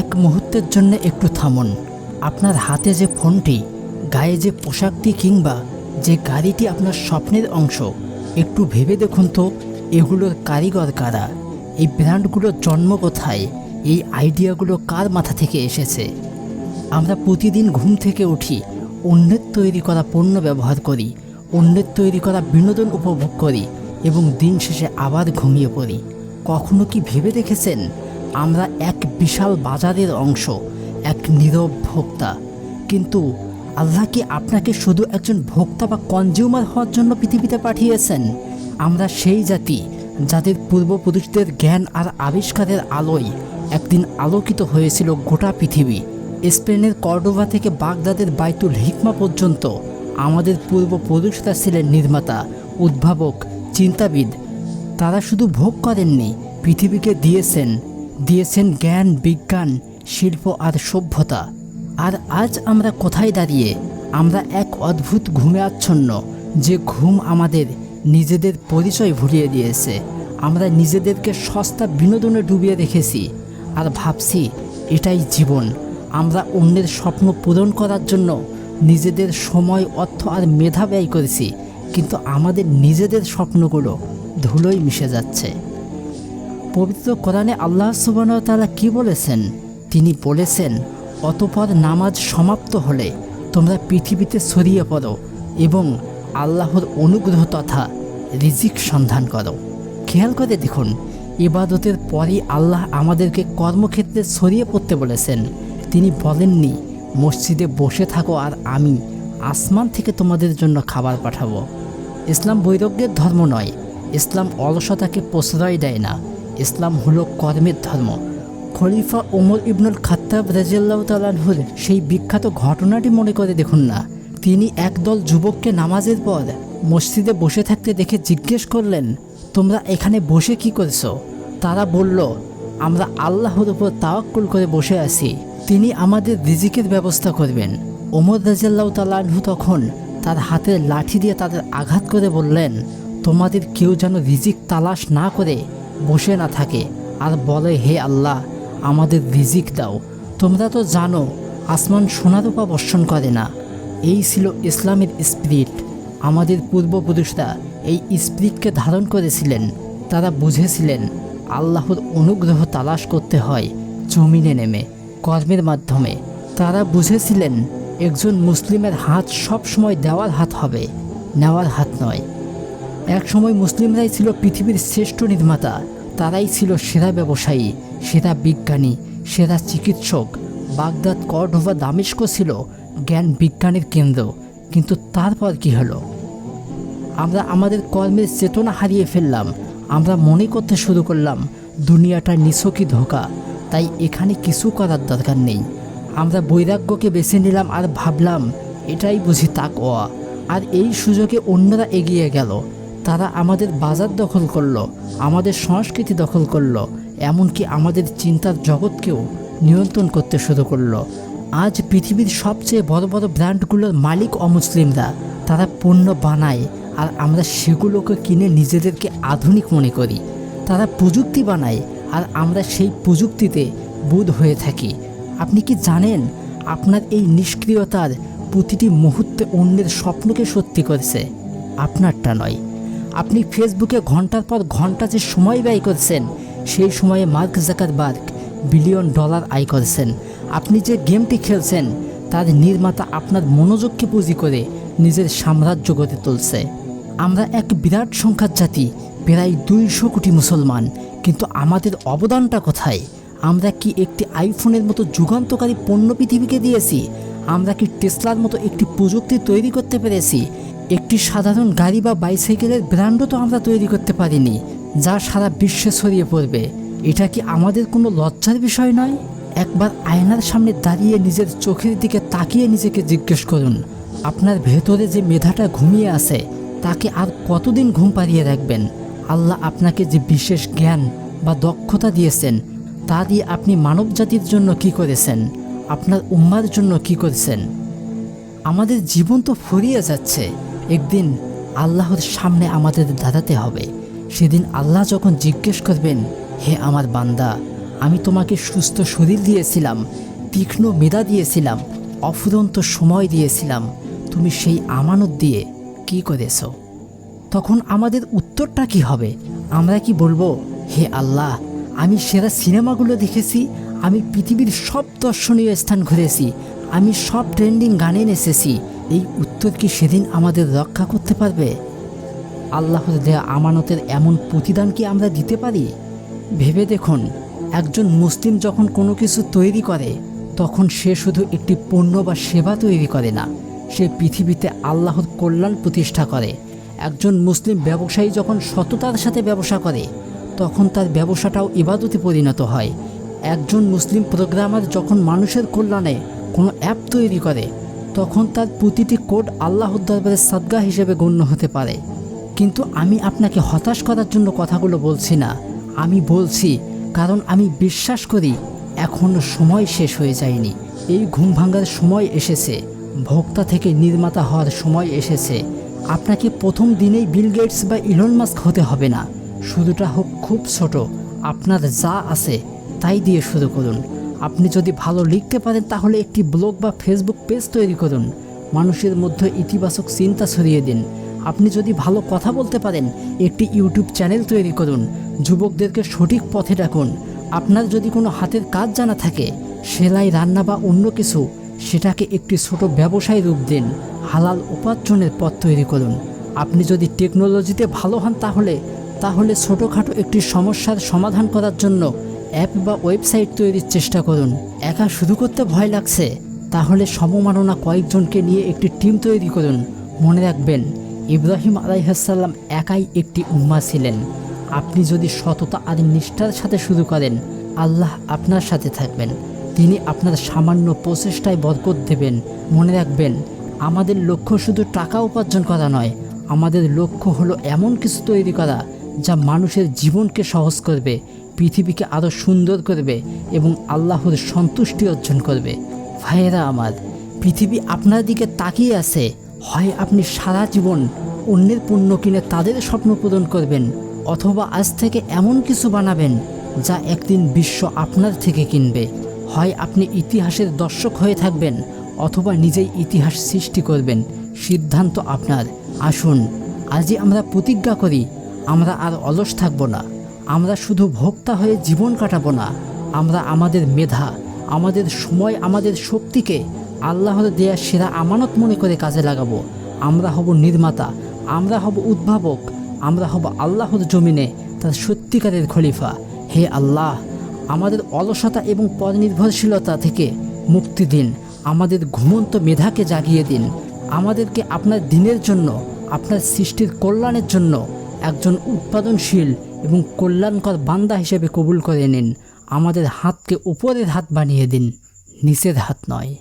এক মুহূর্তের জন্য একটু থামুন। আপনার হাতে যে ফোনটি, গায়ে যে পোশাকটি কিংবা যে গাড়িটি আপনার স্বপ্নের অংশ, একটু ভেবে দেখুন তো, এগুলোর কারিগর কারা? এই ব্র্যান্ডগুলোর জন্ম কোথায়? এই আইডিয়াগুলো কার মাথা থেকে এসেছে? আমরা প্রতিদিন ঘুম থেকে উঠি, অন্যের তৈরি করা পণ্য ব্যবহার করি, অন্যের তৈরি করা বিনোদন উপভোগ করি এবং দিন শেষে আবার ঘুমিয়ে পড়ি। কখনো কি ভেবে দেখেছেন? আমরা এক বিশাল বাজারের অংশ, এক নীরব ভোক্তা। কিন্তু আল্লাহ কি আপনাকে শুধু একজন ভোক্তা বা কনজিউমার হওয়ার জন্য পৃথিবীতে পাঠিয়েছেন? আমরা সেই জাতি যাদের পূর্বপুরুষদের জ্ঞান আর আবিষ্কারের আলোয় একদিন আলোকিত হয়েছিল গোটা পৃথিবী। স্পেনের কর্ডোভা থেকে বাগদাদের বাইতুল হিকমা পর্যন্ত আমাদের পূর্বপুরুষরা ছিলেন নির্মাতা, উদ্ভাবক, চিন্তাবিদ। তারা শুধু ভোগ করেননি, পৃথিবীকে দিয়েছেন। দিয়েছেন জ্ঞান, বিজ্ঞান, শিল্প আর সভ্যতা। আর আজ আমরা কোথায় দাঁড়িয়ে? আমরা এক অদ্ভুত ঘুমে আচ্ছন্ন, যে ঘুম আমাদের নিজেদের পরিচয় ভুলিয়ে দিয়েছে। আমরা নিজেদেরকে সস্তা বিনোদনে ডুবিয়ে রেখেছি। আর ভাবছি, এটাই জীবন। আমরা অন্যের স্বপ্ন পূরণ করার জন্য নিজেদের সময়, অর্থ আর মেধা ব্যয় করেছি। কিন্তু আমাদের নিজেদের স্বপ্নগুলো ধুলোয় মিশে যাচ্ছে। পবিত্র কোরআনে আল্লাহ সুবাহতালা কি বলেছেন? তিনি বলেছেন, অতপর নামাজ সমাপ্ত হলে তোমরা পৃথিবীতে ছড়িয়ে পড়ো এবং আল্লাহর অনুগ্রহ তথা রিজিক সন্ধান করো। খেয়াল করে দেখুন, ইবাদতের পরই আল্লাহ আমাদেরকে কর্মক্ষেত্রে ছড়িয়ে পড়তে বলেছেন। তিনি বলেননি, মসজিদে বসে থাকো আর আমি আসমান থেকে তোমাদের জন্য খাবার পাঠাবো। ইসলাম বৈরাগ্যের ধর্ম নয়। ইসলাম অলসতাকে প্রশ্রয় দেয় না। ইসলাম হলো কর্মের ধর্ম। খলিফা ওমর ইবনুল খাত্তাব রাজিয়াল্লাহ তালাহুর সেই বিখ্যাত ঘটনাটি মনে করে দেখুন না। তিনি একদল যুবককে নামাজের পর মসজিদে বসে থাকতে দেখে জিজ্ঞেস করলেন, তোমরা এখানে বসে কি করেছ? তারা বলল, আমরা আল্লাহর উপর তাওয়াক্কুল করে বসে আছি। তিনি আমাদের রিজিকের ব্যবস্থা করবেন। ওমর রাজিয়াল্লাহ তালাহু তখন তার হাতের লাঠি দিয়ে তাদের আঘাত করে বললেন, তোমাদের কেউ যেন রিজিক তালাশ না করে বসে না থাকে। আর বলে, হে আল্লাহ, আমাদের রিজিক দাও। তোমরা তো জানো, আসমান সোনারূপা বর্ষণ করে না। এই ছিল ইসলামের স্পিরিট আমাদের পূর্বপুরুষরা এই স্পিরিটকে ধারণ করেছিলেন। তারা বুঝেছিলেন, আল্লাহর অনুগ্রহ তালাশ করতে হয় জমিনে নেমে, কর্মের মাধ্যমে। তারা বুঝেছিলেন, একজন মুসলিমের হাত সব সময় দেওয়ার হাত হবে, নেওয়ার হাত নয়। এক সময় মুসলিমরাই ছিল পৃথিবীর শ্রেষ্ঠ নির্মাতা। তারাই ছিল সেরা ব্যবসায়ী, সেরা বিজ্ঞানী, সেরা চিকিৎসক। বাগদাদ, কর্ডোভা, দামেস্ক ছিল জ্ঞান বিজ্ঞানের কেন্দ্র। কিন্তু তারপর কি হলো? আমরা আমাদের কর্মের চেতনা হারিয়ে ফেললাম। আমরা মনে করতে শুরু করলাম, দুনিয়াটা নিছকই ধোকা। তাই এখানে কিছু করার দরকার নেই। আমরা বৈরাগ্যকে বেছে নিলাম আর ভাবলাম, এটাই বুঝি তাকওয়া। আর এই সুযোগে অন্যরা এগিয়ে গেল। তারা আমাদের বাজার দখল করল, আমাদের সংস্কৃতি দখল করল, এমনকি আমাদের চিন্তার জগৎকেও নিয়ন্ত্রণ করতে শুরু করল। আজ পৃথিবীর সবচেয়ে বড় বড় ব্র্যান্ডগুলোর মালিক অমুসলিমরা। তারা পণ্য বানায়, আর আমরা সেগুলোকে কিনে নিজেদেরকে আধুনিক মনে করি। তারা প্রযুক্তি বানায়, আর আমরা সেই প্রযুক্তিতে বোধ হয়ে থাকি। আপনি কি জানেন, আপনার এই নিষ্ক্রিয়তার প্রতিটি মুহূর্তে অন্যের স্বপ্নকে সত্যি করেছে? আপনারটা নয়। আপনি ফেসবুকে ঘণ্টার পর ঘণ্টা যে সময় ব্যয় করছেন, সেই সময়ে মার্ক জাকারবার্গ বিলিয়ন ডলার আয় করেছেন। আপনি যে গেমটি খেলছেন, তার নির্মাতা আপনার মনোযোগকে পুঁজি করে নিজের সাম্রাজ্য গড়ে তুলছে। আমরা এক বিরাট সংখ্যার জাতি, প্রায় দুইশো কোটি মুসলমান, কিন্তু আমাদের অবদানটা কোথায়? আমরা কি একটি আইফোনের মতো যুগান্তকারী পণ্য পৃথিবীকে দিয়েছি? আমরা কি টেসলার মতো একটি প্রযুক্তি তৈরি করতে পেরেছি? একটি সাধারণ গাড়ি বা বাইসাইকেলের ব্র্যান্ডও তো আমরা তৈরি করতে পারিনি, যা সারা বিশ্বে ছড়িয়ে পড়বে। এটা কি আমাদের কোনো লজ্জার বিষয় নয়? একবার আয়নার সামনে দাঁড়িয়ে নিজের চোখের দিকে তাকিয়ে নিজেকে জিজ্ঞেস করুন, আপনার ভেতরে যে মেধাটা ঘুমিয়ে আছে, তাকে আর কতদিন ঘুম পাড়িয়ে রাখবেন? আল্লাহ আপনাকে যে বিশেষ জ্ঞান বা দক্ষতা দিয়েছেন, তা দিয়ে আপনি মানব জাতির জন্য কি করেছেন? আপনার উম্মার জন্য কি করেছেন? আমাদের জীবন তো ফুরিয়ে যাচ্ছে। একদিন আল্লাহর সামনে আমাদের দাঁড়াতে হবে। সেদিন আল্লাহ যখন জিজ্ঞেস করবেন, হে আমার বান্দা, আমি তোমাকে সুস্থ শরীর দিয়েছিলাম, তীক্ষ্ণ মেধা দিয়েছিলাম, অফুরন্ত সময় দিয়েছিলাম, তুমি সেই আমানত দিয়ে কি করেছ? তখন আমাদের উত্তরটা কি হবে? আমরা কি বলব, হে আল্লাহ, আমি সেরা সিনেমাগুলো দেখেছি, আমি পৃথিবীর সব দর্শনীয় স্থান ঘুরেছি, আমি সব ট্রেন্ডিং গানে নেচেছি এই উত্তর কি সেদিন আমাদের রক্ষা করতে পারবে? আল্লাহর দেয়া আমানতের এমন প্রতিদান কি আমরা দিতে পারি? ভেবে দেখুন, একজন মুসলিম যখন কোনো কিছু তৈরি করে, তখন সে শুধু একটি পণ্য বা সেবা তৈরি করে না, সে পৃথিবীতে আল্লাহর কল্যাণ প্রতিষ্ঠা করে। একজন মুসলিম ব্যবসায়ী যখন সততার সাথে ব্যবসা করে, তখন তার ব্যবসাটাও ইবাদতে পরিণত হয়। একজন মুসলিম প্রোগ্রামার যখন মানুষের কল্যাণে কোনো অ্যাপ তৈরি করে তখন তার প্রতিটি কোড আল্লাহর দরবারে সাদগা হিসেবে গণ্য হতে পারে। কিন্তু আমি আপনাকে হতাশ করার জন্য কথাগুলো বলছি না। আমি বলছি, কারণ আমি বিশ্বাস করি এখনও সময় শেষ হয়ে যায়নি। এই ঘুম ভাঙার সময় এসেছে। ভোক্তা থেকে নির্মাতা হওয়ার সময় এসেছে। আপনাকে প্রথম দিনেই বিল গেটস বা ইলন মাস্ক হতে হবে না। শুরুটা হোক খুব ছোট। আপনার যা আছে, তাই দিয়ে শুরু করুন। আপনি যদি ভালো লিখতে পারেন, তাহলে একটি ব্লগ বা ফেসবুক পেজ তৈরি করুন। মানুষের মধ্যে ইতিবাচক চিন্তা ছড়িয়ে দিন। আপনি যদি ভালো কথা বলতে পারেন, একটি ইউটিউব চ্যানেল তৈরি করুন। যুবকদেরকে সঠিক পথে ডাকুন। আপনার যদি কোনো হাতের কাজ জানা থাকে, সেলাই, রান্না বা অন্য কিছু, সেটাকে একটি ছোট ব্যবসায় রূপ দিন। হালাল উপার্জনের পথ তৈরি করুন। আপনি যদি টেকনোলজিতে ভালো হন, তাহলে তাহলে ছোটোখাটো একটি সমস্যার সমাধান করার জন্য অ্যাপ বা ওয়েবসাইট তৈরির চেষ্টা করুন। একা শুরু করতে ভয় লাগছে? তাহলে সমমাননা কয়েকজনকে নিয়ে একটি টিম তৈরি করুন। মনে রাখবেন, ইব্রাহিম আলাইহাসাল্লাম একাই একটি উম্মা ছিলেন। আপনি যদি সততা আর নিষ্ঠার সাথে শুরু করেন, আল্লাহ আপনার সাথে থাকবেন। তিনি আপনার সামান্য প্রচেষ্টায় বরকত দেবেন। মনে রাখবেন, আমাদের লক্ষ্য শুধু টাকা উপার্জন করা নয়, আমাদের লক্ষ্য হলো এমন কিছু তৈরি করা যা মানুষের জীবনকে সহজ করবে। পৃথিবীকে আরও সুন্দর করবে এবং আল্লাহর সন্তুষ্টি অর্জন করবে। ভাইয়েরা আমার, পৃথিবী আপনার দিকে তাকিয়ে আছে। হয় আপনি সারা জীবন অন্যের পণ্য কিনে তাদের স্বপ্ন পূরণ করবেন, অথবা আজ থেকে এমন কিছু বানাবেন যা একদিন বিশ্ব আপনার থেকে কিনবে। হয় আপনি ইতিহাসের দর্শক হয়ে থাকবেন, অথবা নিজেই ইতিহাস সৃষ্টি করবেন। সিদ্ধান্ত আপনার। আসুন, আজই আমরা প্রতিজ্ঞা করি, আমরা আর অলস থাকব না। আমরা শুধু ভোক্তা হয়ে জীবন কাটাবো না। আমরা আমাদের মেধা, আমাদের সময়, আমাদের শক্তিকে আল্লাহর দেয়া সেরা আমানত মনে করে কাজে লাগাবো। আমরা হব নির্মাতা, আমরা হব উদ্ভাবক, আমরা হব আল্লাহর জমিনে তার সত্যিকারের খলিফা। হে আল্লাহ, আমাদের অলসতা এবং পরনির্ভরশীলতা থেকে মুক্তি দিন, আমাদের ঘুমন্ত মেধাকে জাগিয়ে দিন। আমাদেরকে আপনার দিনের জন্য, আপনার সৃষ্টির কল্যাণের জন্য একজন উৎপাদনশীল এবং কল্যাণকর বান্দা হিসেবে কবুল করে নিন। আমাদের হাতকে উপরের হাত বানিয়ে দিন, নিচের হাত নয়।